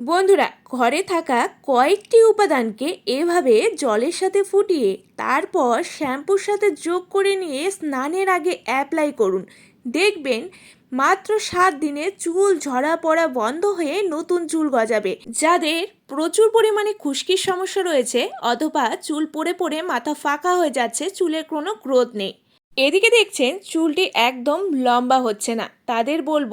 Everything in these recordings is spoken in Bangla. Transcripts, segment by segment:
বন্ধুরা, ঘরে থাকা কয়েকটি উপাদানকে এভাবে জলের সাথে ফুটিয়ে তারপর শ্যাম্পুর সাথে যোগ করে নিয়ে স্নানের আগে অ্যাপ্লাই করুন। দেখবেন মাত্র সাত দিনে চুল ঝরা পড়া বন্ধ হয়ে নতুন চুল গজাবে। যাদের প্রচুর পরিমাণে খুশকির সমস্যা রয়েছে অথবা চুল পড়ে পড়ে মাথা ফাঁকা হয়ে যাচ্ছে, চুলের কোনো গ্রোথ নেই। এদিকে দেখছেন চুলটি একদম লম্বা হচ্ছে না। তাদের বলব,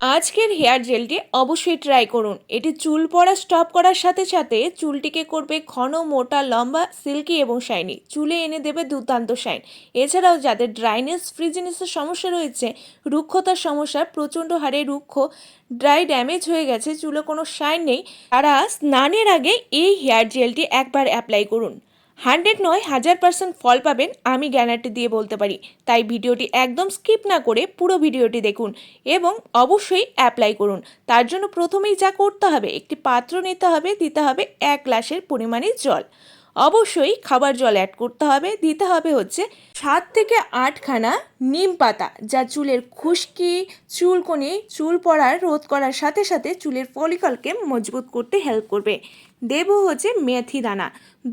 আজকের হেয়ার জেলটি অবশ্যই ট্রাই করুন। এটি চুল পড়া স্টপ করার সাথে সাথে চুলটিকে করবে ঘন, মোটা, লম্বা সিল্কি এবং শাইনি চুলে এনে দেবে দুর্দান্ত শাইন এছাড়াও যাদের ড্রাইনেস ফ্রিজিনেসের সমস্যা রয়েছে, রুক্ষতার সমস্যা, প্রচণ্ড হারে রুক্ষ ড্রাই ড্যামেজ হয়ে গেছে, চুলে কোনো শাইন নেই, তারা স্নানের আগে এই হেয়ার জেলটি একবার অ্যাপ্লাই করুন। হান্ড্রেড নয়, হাজার পার্সেন্ট ফল পাবেন, আমি গ্যারান্টি দিয়ে বলতে পারি। তাই ভিডিওটি একদম স্কিপ না করে পুরো ভিডিওটি দেখুন এবং অবশ্যই অ্যাপ্লাই করুন। তার জন্য প্রথমেই যা করতে হবে, একটি পাত্র নিতে হবে, দিতে হবে এক গ্লাসের পরিমাণে জল। অবশ্যই খাবার জল অ্যাড করতে হবে। দিতে হবে হচ্ছে সাত থেকে আটখানা নিম পাতা, যা চুলের খুশকি চুলকনি চুল পড়ার রোধ করার সাথে সাথে চুলের ফলিকলকে মজবুত করতে হেল্প করবে। দেব হচ্ছে মেথি দানা।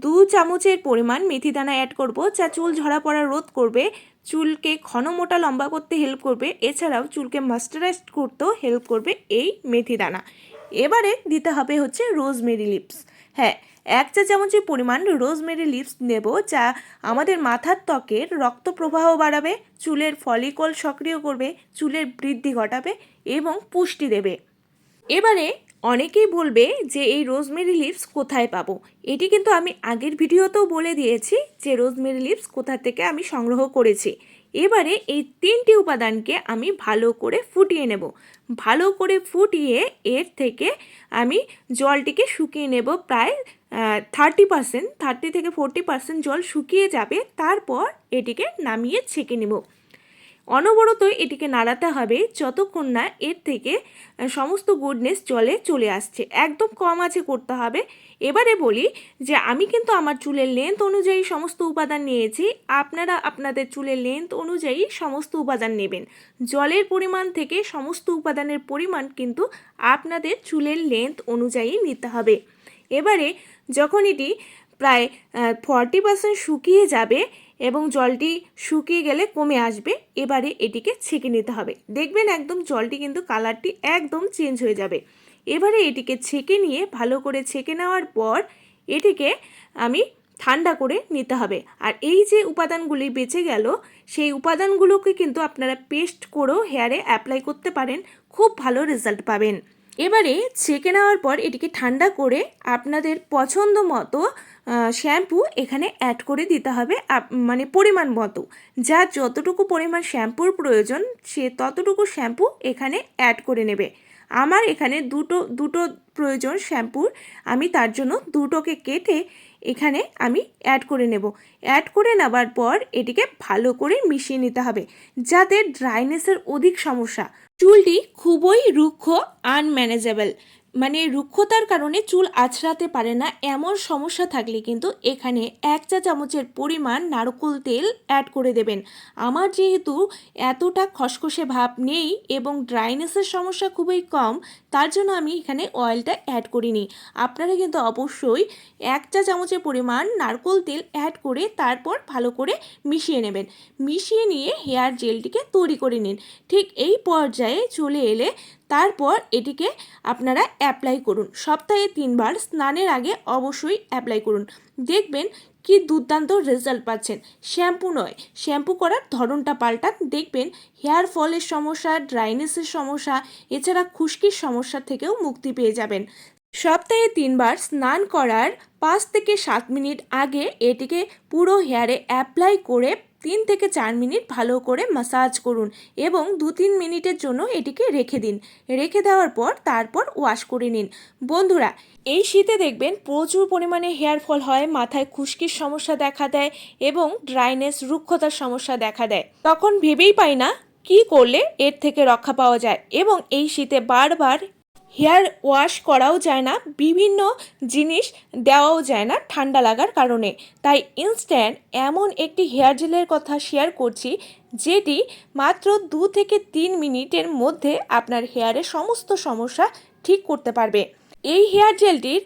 দু চামচের পরিমাণ মেথি দানা অ্যাড করব, যা চুল ঝরা পড়া রোধ করবে। চুলকে ঘন মোটা লম্বা করতে হেল্প করবে। এছাড়াও চুলকে মাস্টারাইজ করতেও হেল্প করবে এই মেথি দানা। এবারে দিতে হবে হচ্ছে রোজমেরি লিপস হ্যাঁ এক চা চামচের পরিমাণ রোজমেরি লিপস নেব, যা আমাদের মাথার ত্বকের রক্ত প্রবাহ বাড়াবে, চুলের ফলিকল সক্রিয় করবে, চুলের বৃদ্ধি ঘটাবে এবং পুষ্টি দেবে। এবারে অনেকেই বলবে যে এই রোজমেরি লিপস কোথায় পাবো। এটি কিন্তু আমি আগের ভিডিওতেও বলে দিয়েছি যে রোজমেরি লিপস কোথা থেকে আমি সংগ্রহ করেছি। এবারে এই তিনটি উপাদানকে আমি ভালো করে ফুটিয়ে নেব। ভালো করে ফুটিয়ে এর থেকে আমি জলটিকে শুকিয়ে নেব প্রায় থার্টি পার্সেন্ট থার্টি থেকে ফোরটি পার্সেন্ট জল শুকিয়ে যাবে, তারপর এটিকে নামিয়ে ছেঁকে নেব। অনবরত এটিকে নাড়াতে হবে যতক্ষণ না এর থেকে সমস্ত গুডনেস জলে চলে আসছে। একদম কম আছে করতে হবে। এবারে বলি যে আমি কিন্তু আমার চুলের লেন্থ অনুযায়ী সমস্ত উপাদান নিয়েছি। আপনারা আপনাদের চুলের লেন্থ অনুযায়ী সমস্ত উপাদান নেবেন। জলের পরিমাণ থেকে সমস্ত উপাদানের পরিমাণ কিন্তু আপনাদের চুলের লেন্থ অনুযায়ী নিতে হবে। এবারে যখন এটি প্রায় ফর্টি পার্সেন্ট শুকিয়ে যাবে এবং জলটি শুকিয়ে গেলে কমে আসবে। এবারে এটিকে ছেঁকে নিতে হবে। দেখবেন একদম জলটি কিন্তু কালারটি একদম চেঞ্জ হয়ে যাবে। এবারে এটিকে ছেঁকে নিয়ে ভালো করে ছেঁকে নেওয়ার পর এটিকে আমি ঠান্ডা করে নিতে হবে। আর এই যে উপাদানগুলি বেঁচে গেল, সেই উপাদানগুলোকে কিন্তু আপনারা পেস্ট করেও হেয়ারে অ্যাপ্লাই করতে পারেন। খুব ভালো রেজাল্ট পাবেন। এবারে ছেঁকে নেওয়ার পর এটিকে ঠান্ডা করে আপনাদের পছন্দ মতো শ্যাম্পু এখানে অ্যাড করে দিতে হবে মানে পরিমাণ মতো। যা যতটুকু পরিমাণ শ্যাম্পুর প্রয়োজন, সে ততটুকু শ্যাম্পু এখানে অ্যাড করে নেবে। আমার এখানে দুটো দুটো প্রয়োজন শ্যাম্পুর। আমি তার জন্য দুটোকে কেটে এখানে আমি অ্যাড করে নেব। অ্যাড করে নেবার পর এটিকে ভালো করে মিশিয়ে নিতে হবে যাদের ড্রাইনেসের অধিক সমস্যা। চুলটি খুবই রুক্ষ আনম্যানেজেবল মানে রুক্ষতার কারণে চুল আছড়াতে পারে না, এমন সমস্যা থাকলে কিন্তু এখানে এক চা চামচের পরিমাণ নারকোল তেল অ্যাড করে দেবেন। আমার যেহেতু এতটা খসখসে ভাব নেই এবং ড্রাইনেসের সমস্যা খুবই কম, তার জন্য আমি এখানে অয়েলটা অ্যাড করিনি। আপনারা কিন্তু অবশ্যই এক চা চামচের পরিমাণ নারকোল তেল অ্যাড করে তারপর ভালো করে মিশিয়ে নেবেন। মিশিয়ে নিয়ে হেয়ার জেলটিকে তৈরি করে নিন। ঠিক এই পর্যায়ে চলে এলে তারপর এটিকে আপনারা অ্যাপ্লাই করুন। সপ্তাহে তিনবার স্নানের আগে অবশ্যই অ্যাপ্লাই করুন। দেখবেন কি দুর্দান্ত রেজাল্ট পাচ্ছেন। শ্যাম্পু নয়, শ্যাম্পু করার ধরনটা পাল্টান। দেখবেন হেয়ার ফলের সমস্যা ড্রাইনেসের সমস্যা, এছাড়া খুশকির সমস্যা থেকেও মুক্তি পেয়ে যাবেন। সপ্তাহে তিনবার স্নান করার পাঁচ থেকে সাত মিনিট আগে এটিকে পুরো হেয়ারে অ্যাপ্লাই করে তিন থেকে চার মিনিট ভালো করে মাসাজ করুন এবং দু তিন মিনিটের জন্য এটিকে রেখে দিন। রেখে দেওয়ার পর তারপর ওয়াশ করে নিন। বন্ধুরা, এই শীতে দেখবেন প্রচুর পরিমাণে হেয়ার ফল হয়, মাথায় খুশকির সমস্যা দেখা দেয় এবং ড্রাইনেস রুক্ষতার সমস্যা দেখা দেয়। তখন ভেবেই পাই না কি করলে এর থেকে রক্ষা পাওয়া যায় এবং এই শীতে বারবার হেয়ার ওয়াশ করাও যায় না, বিভিন্ন জিনিস দেওয়াও যায় না ঠান্ডা লাগার কারণে। তাই ইনস্ট্যান্ট এমন একটি হেয়ার জেলের কথা শেয়ার করছি, যেটি মাত্র দু থেকে তিন মিনিটের মধ্যে আপনার হেয়ারের সমস্ত সমস্যা ঠিক করতে পারবে। এই হেয়ার জেলটির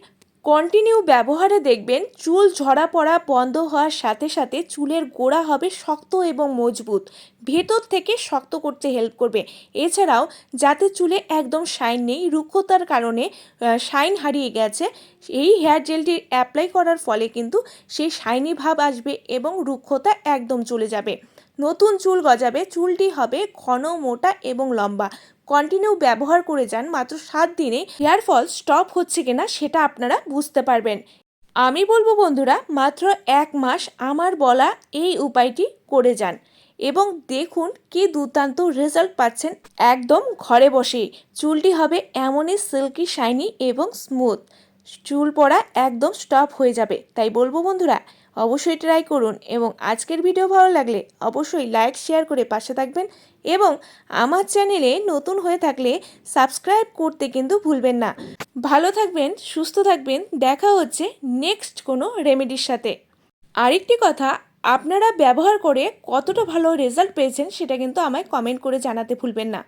কন্টিনিউ ব্যবহারে দেখবেন চুল ঝরা পড়া বন্ধ হওয়ার সাথে সাথে চুলের গোড়া হবে শক্ত এবং মজবুত। ভেতর থেকে শক্ত করতে হেল্প করবে। এছাড়াও, যাতে চুলে একদম শাইন নেই, রুক্ষতার কারণে শাইন হারিয়ে গেছে, এই হেয়ার জেলটি অ্যাপ্লাই করার ফলে কিন্তু সেই শাইনি ভাব আসবে এবং রুক্ষতা একদম চলে যাবে। নতুন চুল গজাবে, চুলটি হবে ঘন, মোটা এবং লম্বা। কন্টিনিউ ব্যবহার করে যান মাত্র সাত দিনে। হেয়ার ফল স্টপ হচ্ছে কিনা সেটা আপনারা বুঝতে পারবেন। আমি বলব বন্ধুরা, মাত্র এক মাস আমার বলা এই উপায়টি করে যান এবং দেখুন কি দুর্দান্ত রেজাল্ট পাচ্ছেন একদম ঘরে বসেই। চুলটি হবে এমনই সিল্কি, শাইনি এবং স্মুথ। চুল পড়া একদম স্টপ হয়ে যাবে। তাই বলব বন্ধুরা অবশ্যই ট্রাই করুন এবং আজকের ভিডিও ভালো লাগলে অবশ্যই লাইক শেয়ার করে পাশে থাকবেন এবং আমার চ্যানেলে নতুন হয়ে থাকলে সাবস্ক্রাইব করতে কিন্তু ভুলবেন না। ভালো থাকবেন, সুস্থ থাকবেন, দেখা হচ্ছে নেক্সট কোনো রেমেডির সাথে। আরেকটি কথা, আপনারা ব্যবহার করে কতটা ভালো রেজাল্ট পেয়েছেন সেটা কিন্তু আমায় কমেন্ট করে জানাতে ভুলবেন না।